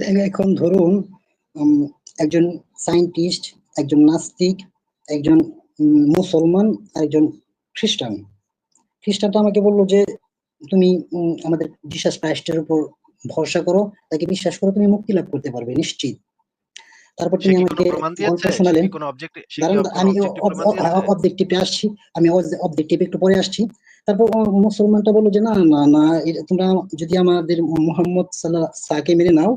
এখন ধরুন একজন সায়েন্টিস্ট একজন নাস্তিক একজন মুসলমান আর একজন খ্রিস্টান খ্রিস্টানটা আমাকে বলল যে তুমি আমাদের জিসাস ক্রাইস্টের উপর ভরসা করো তাকে বিশ্বাস করো তুমি মুক্তি লাভ করতে পারবে নিশ্চিত। তারপর তুমি আমাকে গল্প শোনালেন। আমি অবজেক্টিভে আসছি আমি অবজেক্টিভ একটু পরে আসছি। তারপর মুসলমানটা বলল যে না না না তোমরা যদি আমাদের মোহাম্মদ সাল্লাহ সাকে মেনে নাও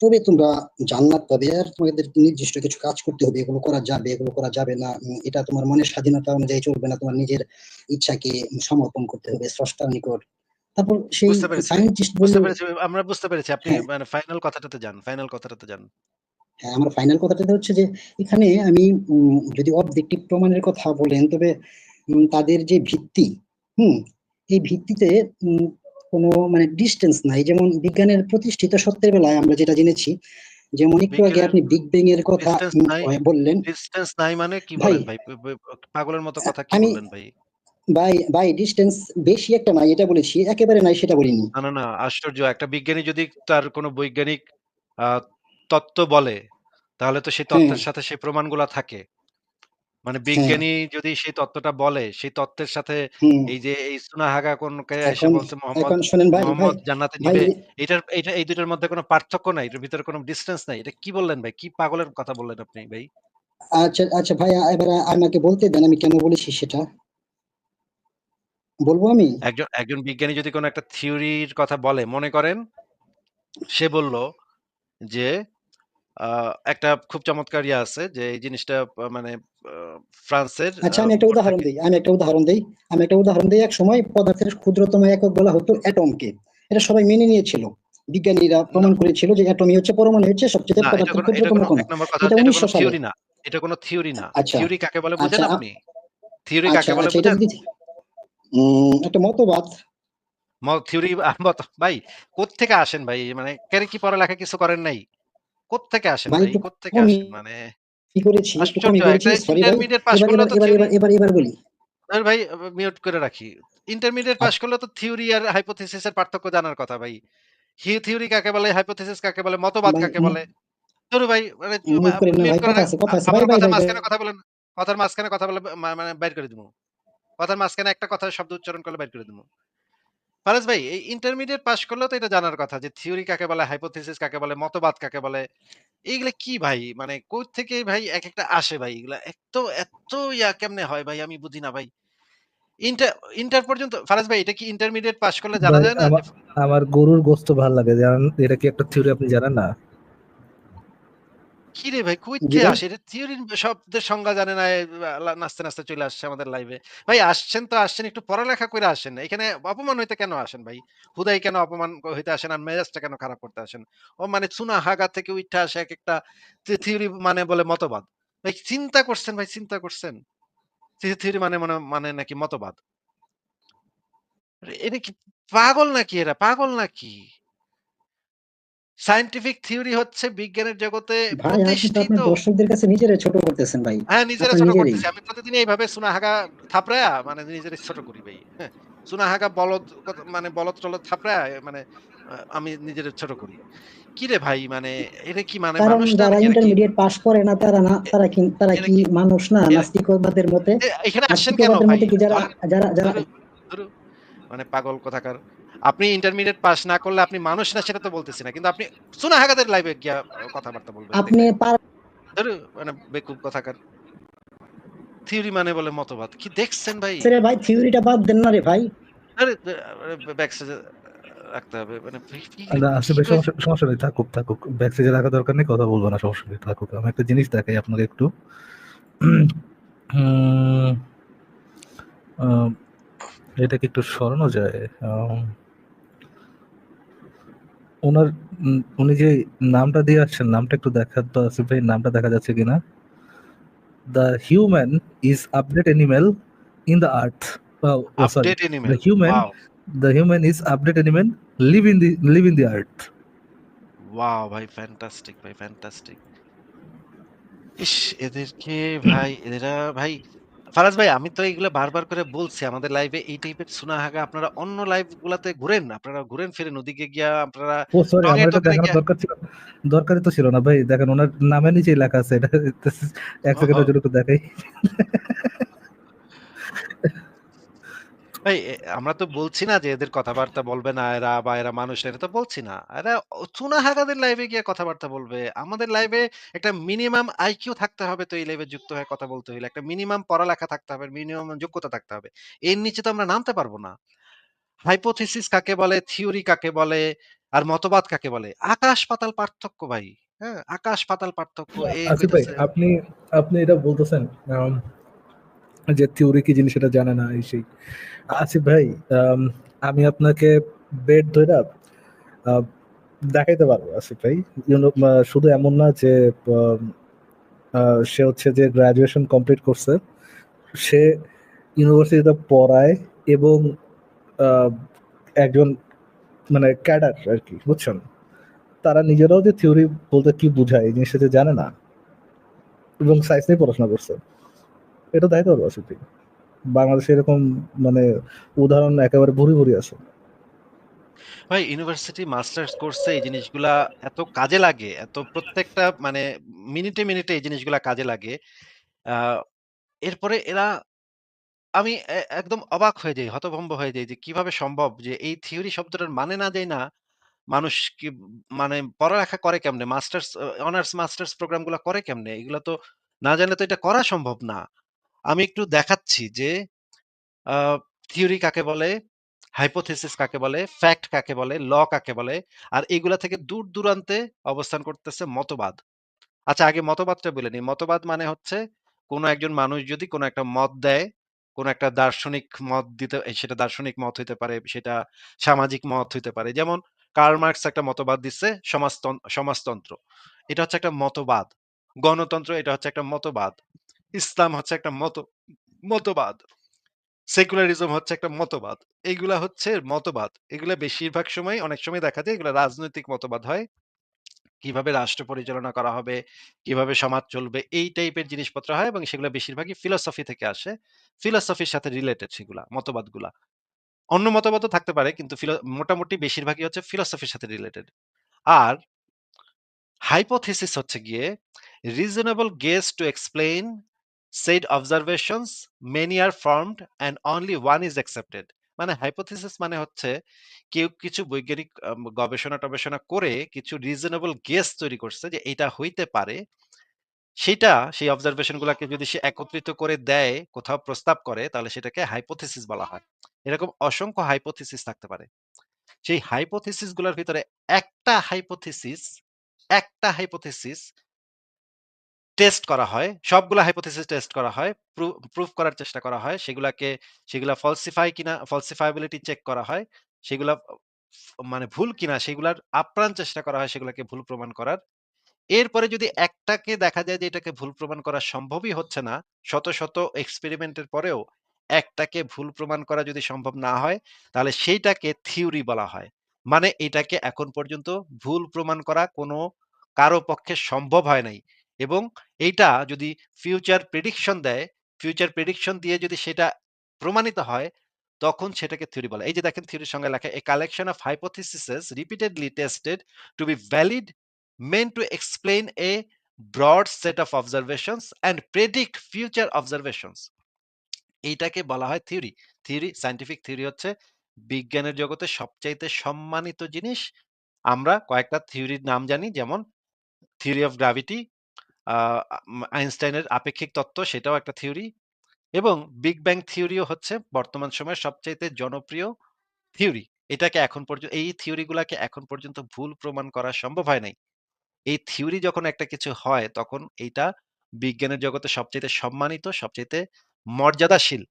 তবে তোমরা জান্নাত পাবে আর তোমাদের নির্দিষ্ট কিছু কাজ করতে হবে এগুলো করা যাবে এগুলো করা যাবে না এটা তোমার মনের স্বাধীনতা অনুযায়ী চলবে না তোমার নিজের ইচ্ছাকে সমর্পণ করতে হবে স্রষ্টার নিকট। তারপর সেই সায়েন্টিস্ট বুঝতে পেরেছি আমরা বুঝতে পেরেছি। আপনি হ্যাঁ। মানে ফাইনাল কথাটাতে যান ফাইনাল কথাটাতে যান। হ্যাঁ আমার ফাইনাল কথাটা হচ্ছে যে এখানে আমি যদি অবজেক্টিভ প্রমাণের কথা বলেন তবে তাদের যে ভিত্তি হুম এই ভিত্তিতে উম, কোনো মানে ডিস্টেন্স নাই। যেমন বিজ্ঞানের প্রতিষ্ঠিত সত্যের বেলায় আমরা যেটা জেনেছি যেমন একটু আগে আপনি বিগ ব্যাং এর কথা। বললেন। ডিসটেন্স নাই মানে কি ভাই, বলেন ভাই? পাগলের মতো কথা কি বললেন ভাই? বাই বাই ডিস্টেন্স বেশি একটা নাই এটা বলেছি। একেবারে নাই সেটা বলিনি। না না না আশ্চর্য। একটা বিজ্ঞানী যদি তার কোনো বৈজ্ঞানিক আহ, তত্ত্ব বলে তাহলে তো সেই তত্ত্বের সাথে সেই প্রমাণগুলা থাকে। মানে বিজ্ঞানী যদি সেই তত্ত্বটা বলে সেই তত্ত্বের সাথে এই যে এই সুনাহাগা কোন এসে বলছে মোহাম্মদ এখন শুনেন ভাই ভাই মোহাম্মদ জান্নাতে নিবে এটার এটা এই দুটোর মধ্যে কোনো পার্থক্য নাই এটার ভিতরে কোনো ডিস্টেন্স নাই এটা কি বললেন ভাই? কি পাগলের কথা বললেন আপনি ভাই? আচ্ছা আচ্ছা ভাই এবার আমাকে বলতে দেন আমি কেন বলেছি সেটা? বলব আমি? একজন একজন বিজ্ঞানী যদি কোনো একটা থিওরির কথা বলে মনে করেন সে বলল যে আহ, একটা খুব চমৎকার ইয়ে আছে যে এই জিনিসটা মানে ফ্রান্সের আচ্ছা আমি একটা উদাহরণ দিই আমি একটা উদাহরণ দিই আমি একটা উদাহরণ দিই এক সময় পদার্থের ক্ষুদ্রতম একক বলা হতো অ্যাটমকে। এটা সবাই মেনে নিয়েছিল। বিজ্ঞানীরা প্রমাণ করেছিল যে অ্যাটমই হচ্ছে পরমাণু হচ্ছে সবচেয়ে পদার্থের ক্ষুদ্রতম কণা। এটা 1900 কোনো সালে। থিওরি না। এটা কোনো থিওরি না। আচ্ছা। থিওরি কাকে বলে বুঝেন আচ্ছা, আপনি? থিওরি আচ্ছা কাকে বলে আচ্ছা এটা বুঝেন? একটা মতবাদ। থিওরি মত ভাই কোত্থেকে আসেন ভাই? মানে কেন কি পড়ালেখা কিছু করেন নাই? কোত্থেকে আসেন ভাই কোত্থেকে আসেন? মানে কি করেছি? করেছি সরি এবার এবার বলি। আরে ভাই মিউট করে রাখি। ইন্টারমিডিয়েট পাস করলে তো থিওরি আর হাইপোথিসিসের পার্থক্য জানার কথা ভাই। হি থিওরি কাকে বলে হাইপোথিসিস কাকে বলে মতবাদ কাকে বলে? ধরু ভাই মানে মাঝখানে কথা বলেন কথার মাঝখানে কথা বলে মানে বাইর করে দিব কথার মাঝখানে একটা কথা শব্দ উচ্চারণ করলে বাইর করে দিব ফারাজ ভাই এই ইন্টারমিডিয়েট পাস করলেও তো এটা জানার কথা যে থিওরি কাকে বলে হাইপোথিসিস কাকে বলে মতবাদ কাকে বলে? এইগুলা কি ভাই? মানে কই থেকে ভাই এক একটা আসে ভাই? এগুলা এত এত ইয়া কেমনে হয় ভাই? আমি বুঝি না ভাই। ইন্টার ইন্টার পর্যন্ত ফারাজ ভাই এটা কি ইন্টারমিডিয়েট পাস করলে জানা যায় না? আমার গরুর গোস্ত ভালো লাগে। জানেন? এটা কি একটা থিওরি আপনি জানেন না? কি রে ভাই? কই জি। থেকে ভাই। আসে এটা শব্দের সংজ্ঞা জানে না নাচতে নাচতে চলে আসছে আমাদের লাইভে ভাই আসছেন তো আসছেন একটু পড়ালেখা করে আসেন। এখানে অপমান হইতে কেন আসেন ভাই? হুদাই কেন অপমান হইতে আসেন আর মেজাজটা কেন খারাপ করতে আসেন? ও মানে চুনা হাগা থেকে উঠে আসে এক একটা থিওরি মানে বলে মতবাদ। ভাই চিন্তা করছেন ভাই চিন্তা করছেন? থিওরি মানে মানে মানে নাকি মতবাদ? এটা কি পাগল নাকি এরা? পাগল নাকি? সায়েন্টিফিক থিওরি হচ্ছে বিজ্ঞানের জগতে প্রতিষ্ঠিত। দর্শকদের কাছে নিজেরাই ছোট করতেছেন ভাই। হ্যাঁ নিজেরা ছোট করতেছি। আমি প্রতিদিন এইভাবে সুনাহাগা থাপড়ায়া মানে নিজের ছোট করি ভাই। হ্যাঁ সুনাহাগা বলদ মানে বলদ টলদ থাপড়ায়া মানে আমি নিজের ছোট করি। কি রে ভাই মানে এটা কি মানে মানুষ যারা কি? ইন্টারমিডিয়েট পাস করে না তারা না তারা কি তারা কি মানুষ না? নাস্তিকবাদের মতে? এখানে আসছেন কেন ভাই? যারা যারা যারা মানে পাগল কথাকার। আপনি ইন্টারমিডিয়েট পাস না করলে আপনি মানুষ না সেটা তো বলতেছি না। কিন্তু আপনি সুনাহাগাদের লাইভে গিয়া কথাবার্তা বলবেন। আপনি ধরু মানে বেকুব কথাকার। থিওরি মানে বলে মতবাদ। কি দেখছেন ভাই? রে ভাই থিওরিটা বাদ দেন না রে ভাই। আরে ব্যাকস্টেজে রাখতে হবে। মানে সমস্যা সমস্যা নেই থাকুক থাকুক। ব্যাক স্টেজে রাখা দরকার নেই কথা বলব না সমস্যা নেই থাকুক। আমি একটা জিনিস দেখাই আপনাকে একটু। এটাকে একটু সরানো যায় ওনার উনি যে নামটা দিয়ে আসছেন নামটা একটু দেখা তো আসিফ ভাই নামটা দেখা যাচ্ছে কিনা? The human is update animal in the earth sorry update human wow the human is update animal live in the live in the earth. Wow ভাই ফ্যান্টাস্টিক ভাই ফ্যান্টাস্টিক ইস এদেরকে ভাই এরা ভাই ফারাজ ভাই আমি তো এইগুলো বারবার করে বলছি আমাদের লাইভে এই টাইপের সুনাহাগা আপনারা অন্য লাইভ গুলাতে ঘুরেন আপনারা ঘুরেন ফিরেন নদীকে গিয়া আপনারা দরকার ছিল দরকারই তো ছিল না ভাই দেখেন ওনার নামের নিচে লেখা আছে এটা এক সেকেন্ডের জন্য তো দেখাই। ভাই এ আমরা তো বলছি না যে এদের কথাবার্তা বলবে না এরা বা এরা মানুষ না, এটা তো বলছি না। এরা অ চুনাহাগাদের লাইভে গিয়ে কথাবার্তা বলবে। আমাদের লাইভে একটা মিনিমাম আইকিউ থাকতে হবে তো এই লাইভে যুক্ত হয়ে কথা বলতে হইলে। একটা মিনিমাম পড়ালেখা থাকতে হবে, মিনিমাম যোগ্যতা থাকতে হবে। এর নিচে তো আমরা নামতে পারব না। হাইপোথিসিস কাকে বলে, থিওরি কাকে বলে, আর মতবাদ কাকে বলে? আকাশ পাতাল পার্থক্য ভাই। হ্যাঁ? আকাশ পাতাল পার্থক্য। এ আসিফ ভাই কইতেছে আপনি আপনি এটা বলতেছেন আম, যে থিওরি কি জিনিস সেটা জানে না এই সেই। আসিফ ভাই, আমি আপনাকে বেড ধরে দেখাইতে পারব, আসিফ ভাই। শুধু এমন না যে সে হচ্ছে যে গ্রাজুয়েশন কমপ্লিট করছে, সে ইউনিভার্সিটিতে পড়ায় এবং একজন মানে ক্যাডার আর কি, বুঝছেন? তারা নিজেরাও যে থিওরি বলতে কি বোঝায়, এই জিনিসটা জানে না, এবং সায়েন্স নিয়ে পড়াশোনা করছে। এটা দায়িত্ব পারব আসিফ বাংলাদেশে এরকম মানে উদাহরণ একেবারে ভুরি ভুরি আছে ভাই ইউনিভার্সিটি মাস্টার্স কোর্সে এই জিনিসগুলা এত কাজে লাগে, এত প্রত্যেকটা মানে মিনিটে, মিনিটে এই জিনিসগুলা কাজে লাগে। এরপরে এরা আমি একদম অবাক হয়ে যাই, হতভম্ব হয়ে যাই যে কীভাবে সম্ভব যে এই থিওরি শব্দটার মানে না জানি না মানুষ কি মানে পড়ালেখা করে কেমনে? মাস্টার্স অনার্স মাস্টার্স প্রোগ্রামগুলা করে কেমনে? এগুলা তো না জানলে তো এটা করা সম্ভব না। আমি একটু দেখাচ্ছি যে থিওরি কাকে বলে, হাইপোথিসিস কাকে বলে, ফ্যাক্ট কাকে বলে, ল কাকে বলে, আর এগুলা থেকে দূর-দূরান্তে অবস্থান করতেছে মতবাদ। আচ্ছা আগে মতবাদটা বলে নিই। মতবাদ মানে হচ্ছে কোন একজন মানুষ যদি কোন একটা মত দেয়, কোন একটা দার্শনিক মত দিতে সেটা দার্শনিক মত হইতে পারে, সেটা সামাজিক মত হইতে পারে। যেমন কার্ল মার্কস একটা মতবাদ দিচ্ছে সমাজতন সমাজতন্ত্র। এটা হচ্ছে একটা মতবাদ। গণতন্ত্র এটা হচ্ছে একটা মতবাদ। ইসলাম হচ্ছে একটা মত মতবাদ। সেকুলারিজম হচ্ছে একটা মতবাদ। এইগুলা হচ্ছে মতবাদ। এগুলা বেশিরভাগ সময় অনেক সময় দেখা যায় এগুলা রাজনৈতিক মতবাদ হয়। কীভাবে রাষ্ট্র পরিচালনা করা হবে, কীভাবে সমাজ চলবে এই টাইপের জিনিসপত্র হয় এবং সেগুলা বেশিরভাগই ফিলোসফি থেকে আসে। ফিলোসফির সাথে রিলেটেড সেগুলা, মতবাদগুলা। অন্য মতবাদও থাকতে পারে কিন্তু মোটামুটি বেশিরভাগই হচ্ছে ফিলোসফির সাথে রিলেটেড। আর হাইপোথিসিস হচ্ছে গিয়ে reasonable guess to explain said observations, many are formed and only one is accepted. মানে হাইপোথিসিস মানে হচ্ছে কেউ কিছু বৈজ্ঞানিক গবেষণা টবেষণা করে কিছু রিজনেবল গেস তৈরি করছে যে এটা হইতে পারে। সেটা, সেই অবজারভেশন গুলাকে যদি সে একত্রিত করে দেয়, কোথাও প্রস্তাব করে, তাহলে সেটাকে হাইপোথিসিস বলা হয়। এরকম অসংখ্য হাইপোথিসিস থাকতে পারে। সেই হাইপোথিসিসগুলোর ভিতরে একটা হাইপোথিসিস একটা হাইপোথিসিস টেস্ট করা হয়। সবগুলা হাইপোথিসিস টেস্ট করা হয়। প্রুফ করার চেষ্টা করা হয়। সেগুলাকে সেগুলা ফলসিফাই কিনা ফলসিফায়াবিলিটি চেক করা হয়। সেগুলা মানে ভুল কিনা সেগুলার আপ্রাণ চেষ্টা করা হয় সেগুলাকে ভুল প্রমাণ করার। এরপরে যদি একটাকে দেখা যায় যে এটাকে ভুল প্রমাণ করা সম্ভবই হচ্ছে না, শত, শত এক্সপেরিমেন্টের পরেও একটাকে ভুল প্রমাণ করা যদি সম্ভব না হয়, তাহলে সেইটাকে থিওরি বলা হয়। মানে এটাকে এখন পর্যন্ত ভুল প্রমাণ করা কোনো কারও পক্ষে সম্ভব হয় নাই। এবং এইটা যদি ফিউচার প্রেডিকশন দেয়, ফিউচার প্রেডিকশন দিয়ে যদি সেটা প্রমাণিত হয়, তখন সেটাকে থিওরি বলে। এই যে দেখেন থিওরির সংজ্ঞায় লেখা, "A collection of hypotheses repeatedly tested to be valid meant to explain a broad set of observations and predict future observations. এইটাকে বলা হয় থিওরি থিওরি সায়েন্টিফিক থিওরি হচ্ছে বিজ্ঞানের জগতে সবচাইতে সম্মানিত জিনিস। আমরা কয়েকটা থিওরির নাম জানি যেমন থিওরি অফ গ্র্যাভিটি আইনস্টাইনের আপেক্ষিক তত্ত্ব সেটাও একটা থিওরি এবং বিগ ব্যাং থিওরিও হচ্ছে বর্তমান সময়ের সবচাইতে জনপ্রিয় থিওরি। এটাকে এখন পর্যন্ত এই থিওরিগুলোকে এখন পর্যন্ত ভুল প্রমাণ করা সম্ভব হয় নাই। এই থিওরি যখন একটা কিছু হয় তখন এইটা বিজ্ঞানের জগতে সবচেয়ে সম্মানিত সবচেয়ে মর্যাদাশীল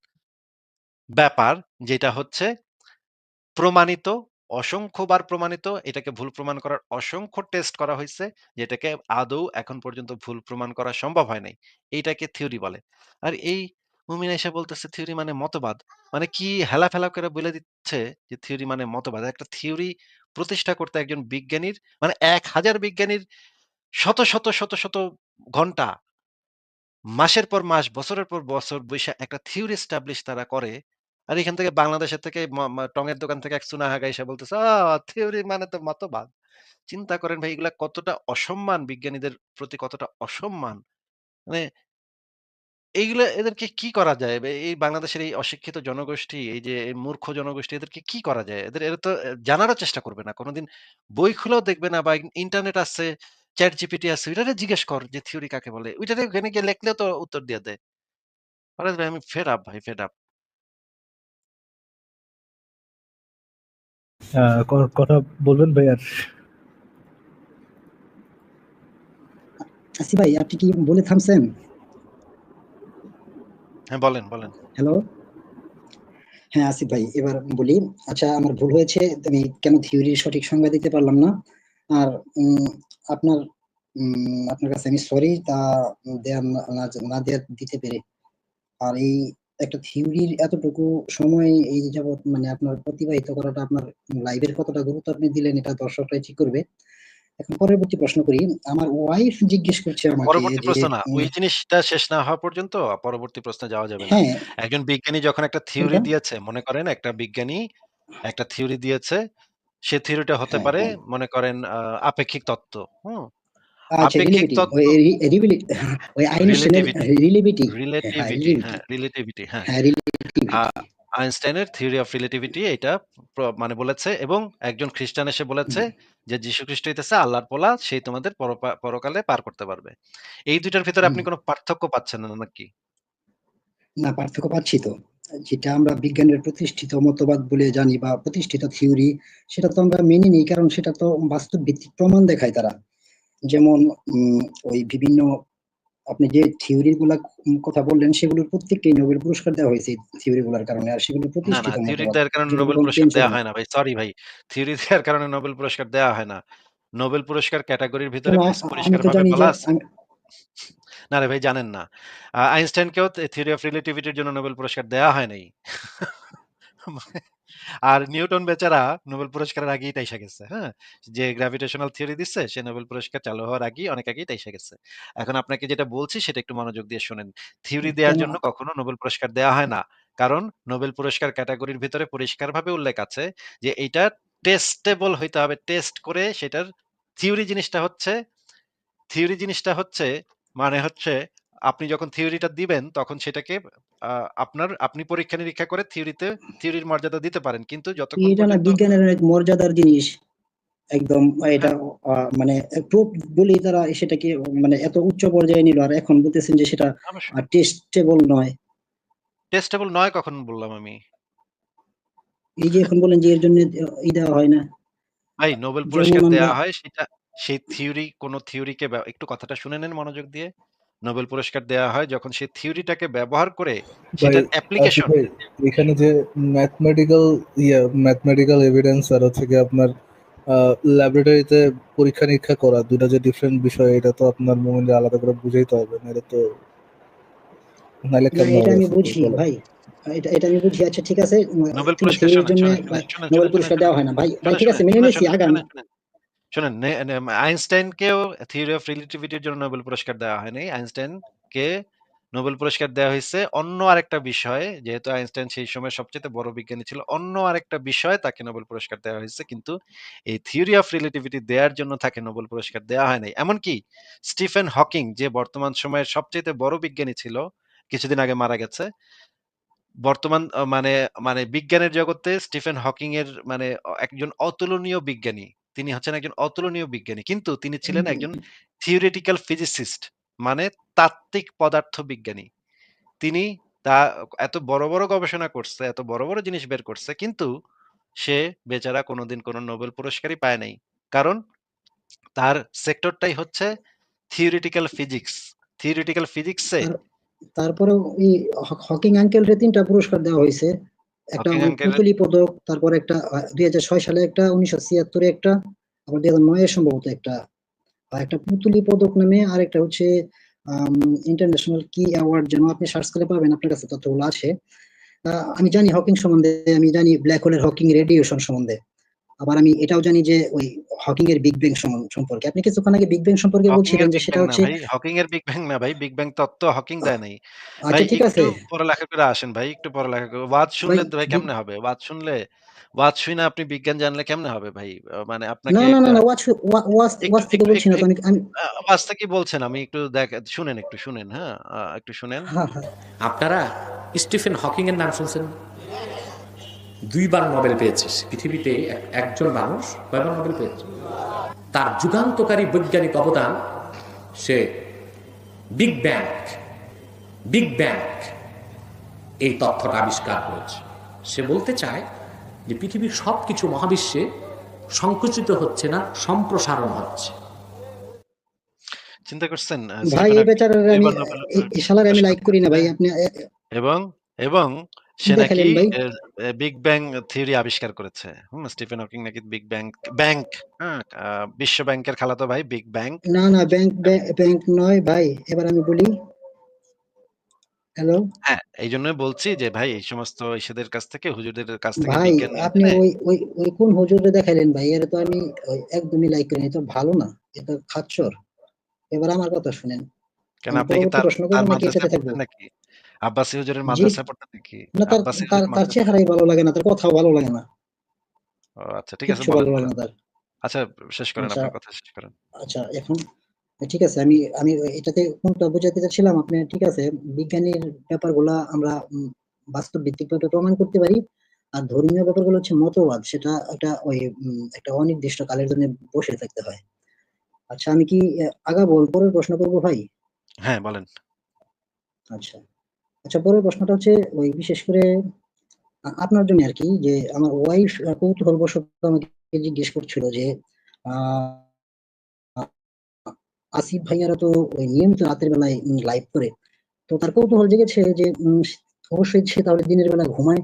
ব্যাপার যেটা হচ্ছে প্রমাণিত অসংখ্যবার প্রমাণিত এটাকে ভুল প্রমাণ করার অসংখ্য টেস্ট করা হয়েছে যেটাকে আদৌ এখন পর্যন্ত ভুল প্রমাণ করা সম্ভব হয় নাই। এইটাকে থিওরি বলে। আর এই মুমিন এসে বলতেছে থিওরি মানে মতবাদ। মানে কি হেলা ফেলা করে বলে দিচ্ছে যে থিওরি মানে মতবাদ? একটা থিওরি প্রতিষ্ঠা করতে একজন বিজ্ঞানীর মানে এক হাজার বিজ্ঞানীর শত শত শত শত ঘণ্টা মাসের পর মাস, বছরের পর বছর বইসা একটা থিওরি এস্টাবলিশ তারা করে। আর এখান থেকে বাংলাদেশের থেকে টঙের দোকান থেকে এক চুনাহাগা এসে বলতেছে, থিওরি মানে তো মতবাদ।" চিন্তা করেন ভাই এগুলা কতটা অসম্মান বিজ্ঞানীদের প্রতি কতটা অসম্মান। মানে এইগুলা এদেরকে কি করা যায়? এই বাংলাদেশের এই অশিক্ষিত জনগোষ্ঠী, এই যে মূর্খ জনগোষ্ঠী এদেরকে কি করা যায়? এদের এরা তো জানারও চেষ্টা করবে না। কোনোদিন বই খুলেও দেখবে না বা ইন্টারনেট আছে, ChatGPT আছে, ওইটারে জিজ্ঞেস কর যে থিওরি কাকে বলে? ওইটারে ওখানে গিয়ে লেখলেও তো উত্তর দিয়ে দেয়। ভাই আমি ফেড আপ ভাই ফেড আপ। কথা বলবেন ভাই আর? আসিফ ভাই আপনি কি বলে থামছেন? হ্যাঁ, বলেন, বলেন। হ্যালো? হ্যাঁ, আসিফ ভাই এবার বলি। আচ্ছা আমার ভুল হয়েছে। আমি কেন থিওরির সঠিক সংজ্ঞা দিতে পারলাম না। আর উম আপনার উম আপনার কাছে আমি সরি তা দেয়া না না না দেয়া দিতে পেরে। আর এই একটা থিওরির এতটুকু সময় এই যাবৎ মানে আপনার অতিবাহিত করাটা আপনার লাইভের কতটা গুরুত্ব আপনি দিলেন এটা দর্শকরাই ঠিক করবে। এখন পরবর্তী প্রশ্ন করি। আমার ওয়াইফ জিজ্ঞেস করছে আমাকে পরবর্তী প্রশ্ন না। ওই জিনিসটা শেষ না হওয়া পর্যন্ত পরবর্তী প্রশ্নে যাওয়া যাবে না। হ্যাঁ। একজন বিজ্ঞানী যখন একটা থিওরি দিয়েছে, মনে করেন একটা বিজ্ঞানী একটা থিওরি দিয়েছে। সে থিওরিটা হতে হ্যাঁ, পারে হ্যাঁ। মনে করেন আপেক্ষিক তত্ত্ব। হুম? আইনস্টাইনের থিওরি অফ রিলেটিভিটি এটা মানে বলেছে এবং একজন খ্রিস্টান এসে বলেছে যে যীশু খ্রিস্ট হইতেছে আল্লাহর পোলা, সেই তোমাদের পরকালে পার করতে পারবে। এই ২ টার ভিতরে আপনি। কোন পার্থক্য পাচ্ছেন না নাকি? না পার্থক্য পাচ্ছি তো। যেটা আমরা বিজ্ঞানের প্রতিষ্ঠিত মতবাদ বলে জানি বা প্রতিষ্ঠিত থিওরি সেটা তো আমরা মেনে নিই কারণ সেটা তো বাস্তব ভিত্তিক প্রমাণ দেখায় তারা। যেমন ওই বিভিন্ন আপনি যে থিওরি গুলা কথা বললেন সেগুলোর প্রত্যেককেই নোবেল পুরস্কার দেওয়া হয়েছে থিওরি গুলার কারণে। আর সেগুলো প্রতিষ্ঠিত থিওরি দেওয়ার কারণে নোবেল পুরস্কার দেয়া হয় না। ভাই। সরি ভাই। থিওরি দেওয়ার কারণে নোবেল পুরস্কার দেওয়া হয় না। নোবেল পুরস্কার ক্যাটেগরির ভিতরে পরিষ্কারভাবে বলা আছে না রে ভাই জানেন না। আইনস্টাইনকেও থিওরি অফ রিলেটিভিটির জন্য নোবেল পুরস্কার দেয়া হয় নাই। আর নিউটন বেচারা নোবেল পুরস্কারের আগেই টাইসা গেছে। হ্যাঁ? যে গ্র্যাভিটেশনাল থিওরি দিচ্ছে সে নোবেল পুরস্কার চালু হওয়ার আগেই অনেক আগেই টাইসা গেছে। এখন আপনাকে যেটা বলছি সেটা একটু মনোযোগ দিয়ে শোনেন। থিওরি দেওয়ার জন্য কখনো নোবেল পুরস্কার দেওয়া হয় না। কারণ নোবেল পুরস্কার ক্যাটাগরির ভিতরে পরিষ্কারভাবে উল্লেখ আছে যে এটা টেস্টেবল হইতে হবে। টেস্ট করে সেটার থিওরি জিনিসটা হচ্ছে থিওরি জিনিসটা হচ্ছে মানে হচ্ছে আপনি যখন থিওরিটা দিবেন তখন সেটাকে আপনার আপনি পরীক্ষা-নিরীক্ষা করে থিওরিতে থিওরির মর্যাদা দিতে পারেন। কিন্তু যতক্ষণ এটা না বিজ্ঞানের অনেক মর্যাদার জিনিস। একদম এটা হ্যাঁ। মানে প্রুফ বলেই তারা সেটাকে মানে এত উচ্চ পর্যায়ে নিল। আর এখন বলতেছেন যে সেটা টেস্টেবল নয়। টেস্টেবল নয় কখন বললাম আমি? এই যে এখন বলেন যে এর জন্য ই দেওয়া হয় না। ভাই নোবেল পুরস্কার দেয়া হয় সেটা সেই থিওরি কোন থিওরিকে একটু কথাটা শুনে নেন মনোযোগ দিয়ে। নোবেল পুরস্কার দেয়া হয় যখন সেই থিওরিটাকে ব্যবহার করে সেটার অ্যাপ্লিকেশন এখানে যে ম্যাথমেটিক্যাল ইয়া ম্যাথমেটিক্যাল এভিডেন্স আর হচ্ছে গিয়ে আপনার ল্যাবরেটরিতে পরীক্ষা-নিরীক্ষা করা ২ টা যে ডিফারেন্ট বিষয় এটা তো আপনার মোমেন্টে আলাদা করে বুঝাইতে হবে। নাইলে তো নাইলে না এটা আমি বুঝি ভাই। এটা এটা আমি বুঝি। আচ্ছা ঠিক আছে। নোবেল পুরস্কার নোবেল পুরস্কার দেওয়া হয় না। ভাই ভাই ঠিক আছে মেনে নিয়েছি শোনেন, আগান। শোনেন, আইনস্টাইনকেও থিওরি অফ রিলেটিভিটির জন্য নোবেল পুরস্কার দেওয়া হয়নি। আইনস্টাইনকে নোবেল পুরস্কার দেওয়া হইছে অন্য আরেকটা। যেহেতু আইনস্টাইন সেই সময়ের সবচাইতে বড় বিজ্ঞানী ছিল। অন্য আরেকটা তাকে নোবেল পুরস্কার দেওয়া হইছে। কিন্তু এই থিওরি অফ রিলেটিভিটি দেয়ার জন্য তাকে নোবেল পুরস্কার দেওয়া হয় নাই। এমনকি স্টিফেন হকিং যে বর্তমান সময়ের সবচেয়ে বড় বিজ্ঞানী ছিল, কিছুদিন আগে মারা গেছে। বর্তমান মানে মানে বিজ্ঞানের জগতে স্টিফেন হকিং এর মানে একজন অতুলনীয় বিজ্ঞানী। তিনি হচ্ছেন একজন অতুলনীয় বিজ্ঞানী। কিন্তু তিনি ছিলেন একজন থিওরিটিক্যাল ফিজিসিস্ট মানে তাত্ত্বিক পদার্থবিজ্ঞানী। তিনি তা এত বড়, বড় গবেষণা করছে, এত বড়, বড় জিনিস বের করছে। কিন্তু সে বেচারা কোনোদিন কোনো নোবেল পুরস্কারই পায় নাই। কারণ তার সেক্টরটাই হচ্ছে থিওরিটিক্যাল ফিজিক্স। থিওরিটিক্যাল ফিজিক্সে তার তারপরেও হকিং আঙ্কেলরে ৩ টা পুরস্কার দেওয়া হইছে। একটা পুতলি পদক, তারপর একটা দুই হাজার ছয় সালে একটা, উনিশশো ছিয়াত্তরে একটা, আবার ২০০৯ এ সম্ভবত একটা। আর একটা পুতুলি পদক নামে আর একটা হচ্ছে ইন্টারন্যাশনাল কি অ্যাওয়ার্ড যেন আপনি সার্চ করে পাবেন। আপনার কাছে তথ্যগুলো আছে। আমি জানি হকিং সম্বন্ধে, আমি জানি ব্ল্যাক হোলের হকিং রেডিয়েশন সম্বন্ধে। আবার আমি এটাও জানি যে ওই হকিং এর বিগ ব্যাং সম্পর্কে। আপনি কিছুক্ষণ আগে বিগ ব্যাং সম্পর্কে হকিং বলছিলেন এর যে বিগ সেটা ব্যাং হচ্ছে ভাই হকিং এর বিগ ব্যাং না ভাই বিগ ব্যাং তত্ত্ব হকিং দেয় নাই। ভাই আচ্ছা ঠিক আছে। একটু পড়ালেখা করে আসেন ভাই একটু পড়ালেখা করে। ওয়াজ শুনলেন তো ভাই কেমনে হবে? ওয়াজ শুনলে ওয়াজ শুনে আপনি বিজ্ঞান জানলে কেমনে হবে ভাই? মানে আপনাকে না না না ওয়াচ একটু ওয়াচ থেকে একটু বলছি না তো আমি আমি আহ, ওয়াজটা কি বলছেন? আমি একটু দেখ শুনেন একটু শুনেন হ্যাঁ? একটু শুনেন। হ্যাঁ হ্যাঁ। আপনারা স্টিফেন হকিং এর নাম শুনছেন? দুইবার নোবেল পেয়েছে পৃথিবীতে একজন মানুষ কয়বার নোবেল পেয়েছে? তার যুগান্তকারী বৈজ্ঞানিক অবদান সে বিগ ব্যাং বিগ ব্যাং এই তথ্যটা আবিষ্কার করেছে। সে বলতে চায় যে পৃথিবীর সব কিছু মহাবিশ্বে সংকুচিত হচ্ছে না সম্প্রসারণ হচ্ছে। চিন্তা করছেন ভাই এই বেচারার আমি দুইবার নোবেল এই- এই শালার আমি লাইক করি না ভাই আপনি এবং এবং সে নাকি বিগ ব্যাং থিওরি আবিষ্কার করেছে? হুম স্টিফেন হকিং নাকি বিগ ব্যাং ব্যাংক হ্যাঁ বিশ্ব ব্যাংকের খালাতো ভাই বিগ ব্যাং না না ব্যাংক ব্যাংক নয় ভাই এবার আমি বলি। হ্যালো হ্যাঁ এই জন্যই বলছি যে ভাই এই সমস্ত ইসেদের কাছ থেকে হুজুরদের কাছ থেকে ভাই আপনি ওই ওই ওই কোন হুজুরে দেখাইলেন ভাই? এর তো আমি একদমই লাইক করি এটা ভালো না এটা খাচ্চর এবার আমার কথা শুনেন। কেন আপনি কি তার প্রশ্ন করব নাকি? আব্বাসী হুজুরের জি। মাদ্রাসায় পড়তেন নাকি? না তার চেহারাই ভালো লাগে না তার ভালো লাগে না। আচ্ছা ঠিক আছে ভালো লাগে না তার। আচ্ছা শেষ করেন আচ্ছা। আপনার কথা শেষ করেন। আচ্ছা এখন ঠিক আছে আমি আমি এটাতে কোনটা বোঝাতে চাচ্ছিলাম আপনি ঠিক আছে বিজ্ঞানের ব্যাপারগুলা আমরা বাস্তব ভিত্তিকভাবে প্রমাণ করতে পারি। আর ধর্মীয় ব্যাপারগুলো হচ্ছে মতবাদ সেটা একটা ওই একটা অনির্দিষ্ট কালের জন্য বসে থাকতে হয়। আচ্ছা আমি কি আগা আগাবো? পরের প্রশ্ন করব ভাই? হ্যাঁ বলেন। আচ্ছা। আচ্ছা পরের প্রশ্নটা হচ্ছে ওই বিশেষ করে আপনার জন্য আর কি যে আমার ওয়াইফ কৌতূহলবশত আমাকে জিজ্ঞেস করছিল যে আসিফ ভাইয়ারা তো ওই নিয়মিত রাতের বেলায় লাইভ করে। তো তার কৌতূহল জেগেছে যে অবশ্যই সে তাহলে দিনের বেলা ঘুমায়।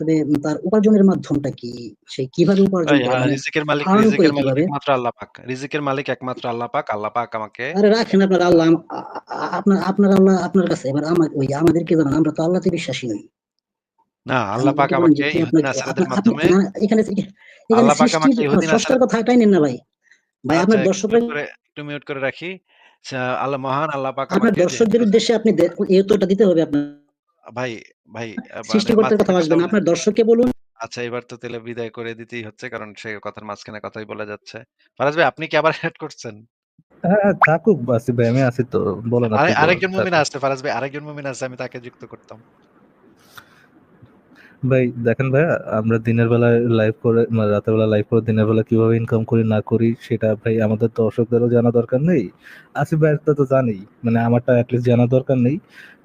তবে তার উপার্জনের মাধ্যমটা কি? সে কীভাবে উপার্জন ভাই করে? মানে রিজিকের মালিক রিজিকের মালিক একমাত্র আল্লাহ পাক। রিজিকের মালিক একমাত্র আল্লাহ পাক। আল্লাহ পাক আমাকে আরে রাখেন আপনার আল্লাহ আপনার আপনার আল্লাহ আপনার কাছে। এবার আমার ওই আমাদেরকে জানান আমরা তো আল্লাহতে বিশ্বাসী নই। না আল্লাহ পাক আমাকে ইহুদি নাসারাদের মাধ্যমে এখানে আল্লাহ পাক আমাকে ইহুদি নাসারাদের কথা নেন না ভাই। ভাই আচ্ছা আপনার দর্শকরা একটু মিউট করে রাখি। আচ্ছা, আল্লাহ মহান আল্লাহ পাক আমাকে দর্শকদের উদ্দেশ্যে আপনি উত্তরটা দিতে হবে আপনার ভাই ভাই আহ, মানে সৃষ্টিকর্তার কথা আসবে না আপনার দর্শককে বলুন। আচ্ছা এবার তো তাহলে বিদায় করে দিতেই হচ্ছে কারণ সে কথার মাঝখানে কথাই বলা যাচ্ছে। ফারাজ ভাই আপনি কি আবার অ্যাড করছেন? হ্যাঁ হ্যাঁ, থাকুক বাসি ভাই আমি আছি তো বলেন আরে আরেকজন মুমিন আছে ফারাজ ভাই আরেকজন মুমিন আছে আমি তাকে যুক্ত করতাম। ভাই দেখেন ভাই আমরা দিনের বেলায় লাইভ করে মানে রাতের বেলা লাইভ করে দিনের বেলা কীভাবে ইনকাম করি না করি সেটা ভাই আমাদের দর্শকদেরও জানা দরকার নেই। আসিফ ভাইয়েরটা তো জানি মানে আমারটা অ্যাটলিস্ট জানা দরকার নেই।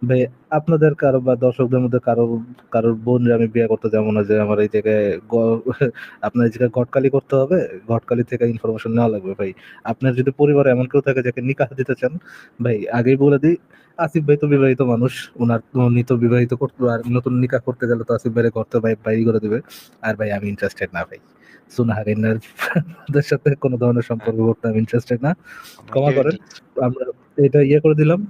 ভাই, আপনাদের কারও বা দর্শকদের মধ্যে কারও কারোর বোন আমি বিয়ে করতে যাব না যে আমার এই জায়গায় আপনার এই জায়গায় গটকালি করতে হবে গটকালি থেকে ইনফরমেশন নেওয়া লাগবে ভাই। আপনার যদি পরিবারে এমন কেউ থাকে যাকে নিকাহ দিতে চান, ভাই, আগেই বলে দিই, আসিফ ভাই তো বিবাহিত মানুষ ওনার উনি তো বিবাহিত করতে আর নতুন নিকাহ করতে গেলে তো আসিফ ভাইয়ের করতে ভাই বাইরে করে দিবে। আর ভাই, আমি ইন্টারেস্টেড না ভাই। সুনাহারিনের সাথে কোনো ধরনের সম্পর্ক করতে আমি ইন্টারেস্টেড না। ক্ষমা করেন। আমরা এটা ইয়ে করে দিলাম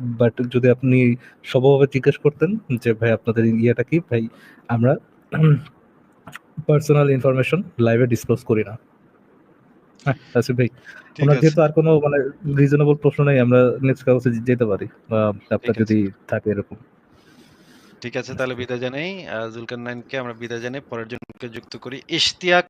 বাট যদি আপনি সবভাবে জিজ্ঞেস করতেন যে ভাই আপনাদের ইয়েটা কি? ভাই আমরা পার্সোনাল ইনফরমেশন লাইভে ডিসক্লোজ করি না। হ্যাঁ আসিফ ভাই ওনার যেহেতু আর কোনো মানে রিজনেবল প্রশ্ন নেই আমরা নেক্সট কাগজে যেতে পারি। আপনার যদি থাকে এরকম। ঠিক আছে তাহলে বিদায় জানাই। আহ, জুলকার নাইনকে আমরা বিদায় জানাই। পরের জনকে যুক্ত করি। ইশতিয়াক